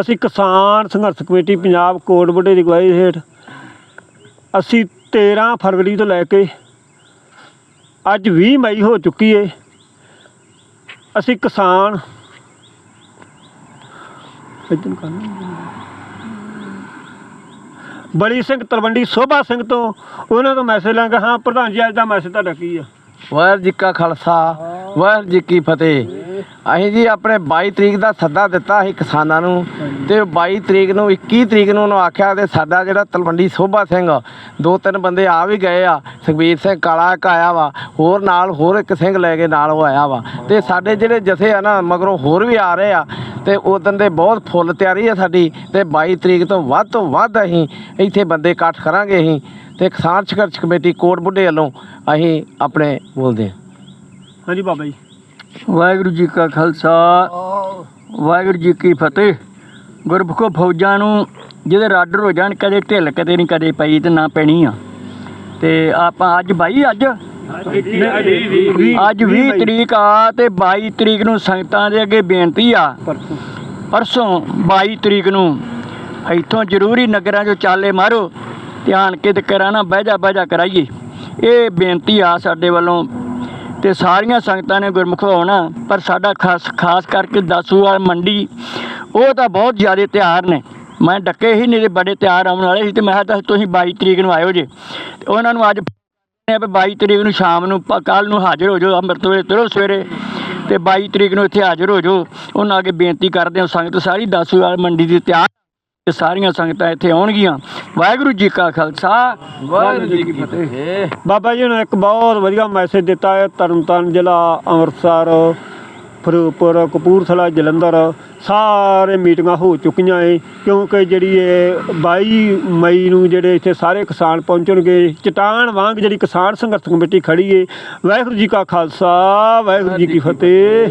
ਅਸੀਂ ਕਿਸਾਨ ਸੰਘਰਸ਼ ਕਮੇਟੀ ਪੰਜਾਬ ਕੋਟ ਬੁੱਢੇ ਦੀ ਅਗਵਾਈ ਹੇਠ ਅਸੀਂ 13 ਫਰਵਰੀ ਤੋਂ ਲੈ ਕੇ ਅੱਜ 20 ਮਈ ਹੋ ਚੁੱਕੀ ਏ। ਅਸੀਂ ਕਿਸਾਨ ਕਰਨਾ। ਬੜੀ ਸਿੰਘ ਤਲਵੰਡੀ ਸੋਭਾ ਸਿੰਘ ਤੋਂ ਉਹਨਾਂ ਤੋਂ ਮੈਸੇਜ ਲਾਂਗਾ ਹਾਂ ਪ੍ਰਧਾਨ ਜੀ ਅੱਜ ਦਾ ਮੈਸੇਜ ਤੁਹਾਡਾ ਕੀ ਆ? ਵਾਹਿਗੁਰੂ ਜੀ ਕਾ ਖਾਲਸਾ ਵਾਹਿਗੁਰੂ ਜੀ ਕੀ ਫਤਿਹ। ਅਸੀਂ ਜੀ ਆਪਣੇ 22 ਤਰੀਕ ਦਾ ਸੱਦਾ ਦਿੱਤਾ ਸੀ ਕਿਸਾਨਾਂ ਨੂੰ ਤੇ 22 ਤਰੀਕ ਨੂੰ 21 ਤਰੀਕ ਨੂੰ ਉਹਨੂੰ ਆਖਿਆ ਤੇ ਸਾਡਾ ਜਿਹੜਾ ਤਲਵੰਡੀ ਸੋਭਾ ਸਿੰਘ, ਦੋ ਤਿੰਨ ਬੰਦੇ ਆ ਵੀ ਗਏ ਆ, ਸੁਖਬੀਰ ਸਿੰਘ ਕਾਲਾ ਇੱਕ ਆਇਆ ਵਾ, ਹੋਰ ਨਾਲ ਹੋਰ ਇੱਕ ਸਿੰਘ ਲੈ ਕੇ ਨਾਲ ਉਹ ਆਇਆ ਵਾ। ਤੇ ਸਾਡੇ ਜਿਹੜੇ ਜਥੇ ਆ ਨਾ, ਮਗਰੋਂ ਹੋਰ ਵੀ ਆ ਰਹੇ ਆ, ਤੇ ਉਦੋਂ ਦੇ ਬਹੁਤ ਫੁੱਲ ਤਿਆਰੀ ਆ ਸਾਡੀ, ਤੇ 22 ਤਰੀਕ ਤੋਂ ਵੱਧ ਤੋਂ ਵੱਧ ਅਸੀਂ ਇੱਥੇ ਬੰਦੇ ਇਕੱਠ ਕਰਾਂਗੇ ਅਸੀਂ, ਤੇ ਕਿਸਾਨ ਸੰਘਰਸ਼ ਕਮੇਟੀ ਕੋਟ ਬੁੱਢੇ ਵੱਲੋਂ ਅਸੀਂ ਆਪਣੇ ਬੋਲਦੇ ਹਾਂ। ਹਾਂਜੀ ਬਾਬਾ ਜੀ। ਵਾਹਿਗੁਰੂ ਜੀ ਕਾ ਖਾਲਸਾ। ਵਾਹਿਗੁਰੂ ਜੀ ਕੀ ਫਤਿਹ। ਗੁਰਬਖੋ ਫੌਜਾਂ ਨੂੰ ਜਿਹਦੇ ਰਾਡਰ ਹੋ ਜਾਣ ਕਦੇ ਢਿੱਲ ਕਦੇ ਨਹੀਂ ਕਦੇ ਪਈ ਤੇ ਨਾ ਪੈਣੀ ਆ। ਤੇ ਆਪਾਂ ਅੱਜ ਬਾਈ ਅੱਜ? ਅੱਜ 20 ਤਰੀਕ ਆ ਤੇ 22 ਤਰੀਕ ਨੂੰ ਸੰਗਤਾਂ ਦੇ ਅੱਗੇ ਬੇਨਤੀ ਆ। ਪਰਸੋਂ ਪਰਸੋਂ 22 ਤਰੀਕ ਨੂੰ ਇੱਥੋਂ ਜ਼ਰੂਰੀ ਨਗਰਾਂ 'ਚੋਂ ਚਾਲੇ ਮਾਰੋ ਧਿਆਨ ਕੇ ਤੇ ਕਰਾਣਾ ਬਹਿ ਜਾ ਬਹਿ ਜਾ ਕਰਾਈਏ। ਇਹ ਬੇਨਤੀ ਆ ਸਾਡੇ ਵੱਲੋਂ ਤੇ ਸਾਰੀਆਂ ਸੰਗਤਾਂ ਨੇ ਗੁਰਮੁਖ ਹੋਣਾ ਪਰ ਸਾਡਾ ਖਾਸ ਖਾਸ ਕਰਕੇ ਦਸੂਵਾਲ ਮੰਡੀ, ਉਹ ਤਾਂ ਬਹੁਤ ਜ਼ਿਆਦਾ ਤਿਆਰ ਨੇ। ਮੈਂ ਡੱਕੇ ਹੀ ਨਹੀਂ ਤੇ ਬੜੇ ਤਿਆਰ ਆਉਣ ਵਾਲੇ ਸੀ ਤੇ ਮੈਂ ਕਿਹਾ ਤੁਸੀਂ 22 ਤਰੀਕ ਨੂੰ ਆਇਓ ਜੇ। ਤੇ ਉਹਨਾਂ ਨੂੰ ਅੱਜ ਨੇ ਵੀ 22 ਤਰੀਕ ਨੂੰ ਸ਼ਾਮ ਨੂੰ ਕੱਲ ਨੂੰ ਹਾਜ਼ਰ ਹੋ ਜਾਓ, ਅੰਮ੍ਰਿਤ ਵੇਲੇ ਤੁਰੋ ਸਵੇਰੇ। ਤੇ 22 ਤਰੀਕ ਨੂੰ ਇੱਥੇ ਹਾਜ਼ਰ ਹੋ ਜਾਓ। ਉਹਨਾਂ ਅੱਗੇ ਬੇਨਤੀ ਕਰਦੇ ਹਾਂ, ਸੰਗਤ ਸਾਰੀ ਦਸੂਵਾਲ ਮੰਡੀ ਦੀ ਤਿਆਰ ਤੇ ਸਾਰੀਆਂ ਸੰਗਤਾਂ ਇੱਥੇ ਆਉਣਗੀਆਂ। ਵਾਹਿਗੁਰੂ ਜੀ ਕਾ ਖਾਲਸਾ ਵਾਹਿਗੁਰੂ ਜੀ ਕੀ ਫਤਿਹ। ਬਾਬਾ ਜੀ ਨੇ ਇੱਕ ਬਹੁਤ ਵਧੀਆ ਮੈਸੇਜ ਦਿੱਤਾ ਹੈ ਤਰਨਤਾਰਨ ਜ਼ਿਲ੍ਹਾ ਅੰਮ੍ਰਿਤਸਰ ਫਿਰੋਜ਼ਪੁਰ ਕਪੂਰਥਲਾ ਜਲੰਧਰ। ਸਾਰੇ ਮੀਟਿੰਗਾਂ ਹੋ ਚੁੱਕੀਆਂ ਏ ਕਿਉਂਕਿ ਜਿਹੜੀ ਇਹ 22 ਮਈ ਨੂੰ ਜਿਹੜੇ ਇੱਥੇ ਸਾਰੇ ਕਿਸਾਨ ਪਹੁੰਚਣਗੇ ਚਟਾਨ ਵਾਂਗ ਜਿਹੜੀ ਕਿਸਾਨ ਸੰਘਰਸ਼ ਕਮੇਟੀ ਖੜੀ ਏ। ਵਾਹਿਗੁਰੂ ਜੀ ਕਾ ਖਾਲਸਾ ਵਾਹਿਗੁਰੂ ਜੀ ਕੀ ਫਤਿਹ।